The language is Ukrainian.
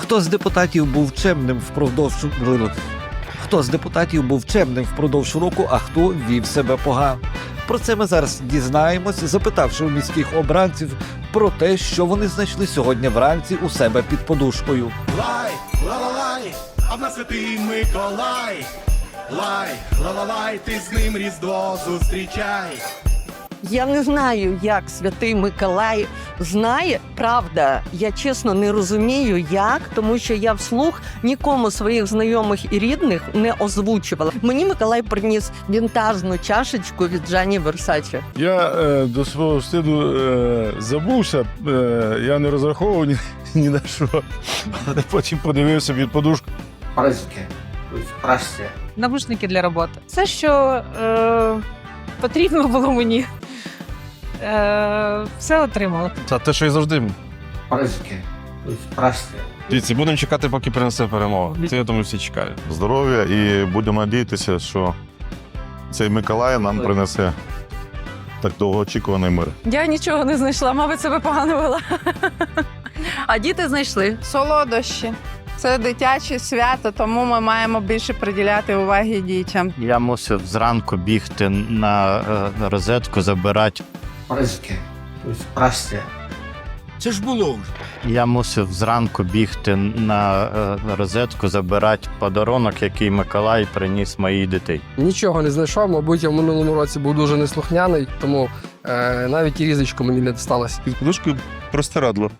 Хто з депутатів був чемним впродовж Хто з депутатів був чемним впродовж року, а хто вів себе погано? Про це ми зараз дізнаємось, запитавши у міських обранців про те, що вони знайшли сьогодні вранці у себе під подушкою. Лай, ла-ла-лай, а в нас святий Миколай. Лай, ла-ла-лай, ти з ним Різдво зустрічай. Я не знаю, як святий Миколай знає. Правда, я чесно не розумію, як, тому що я вслух нікому своїх знайомих і рідних не озвучувала. Мені Миколай приніс вінтажну чашечку від Джані Версаче. Я е, до свого встиду е, забувся, е, я не розраховував ні, ні на що. Але потім подивився під подушку. Праздники. Здрасте. навушники для роботи. Все, що е, потрібно було мені, е, все отримала. Це те, що і завжди. Праздники. Дивіться, будемо чекати, поки принесе перемогу. Це я думаю, всі чекають. здоров'я і будемо надіятися, що цей Миколай нам принесе так довгоочікуваний мир. Я нічого не знайшла, мабуть, себе погано вела. А діти знайшли. Солодощі. Це дитяче свято, тому ми маємо більше приділяти уваги дітям. Я мусив зранку бігти на е, розетку, забирати. Праздники. Здрасте. Це ж було вже. Я мусив зранку бігти на е, розетку, забирати подарунок, який Миколай приніс моїй дитині. Нічого не знайшов, мабуть, я в минулому році був дуже неслухняний, тому е, навіть і різочку мені не досталось. Під подушкою простирадло.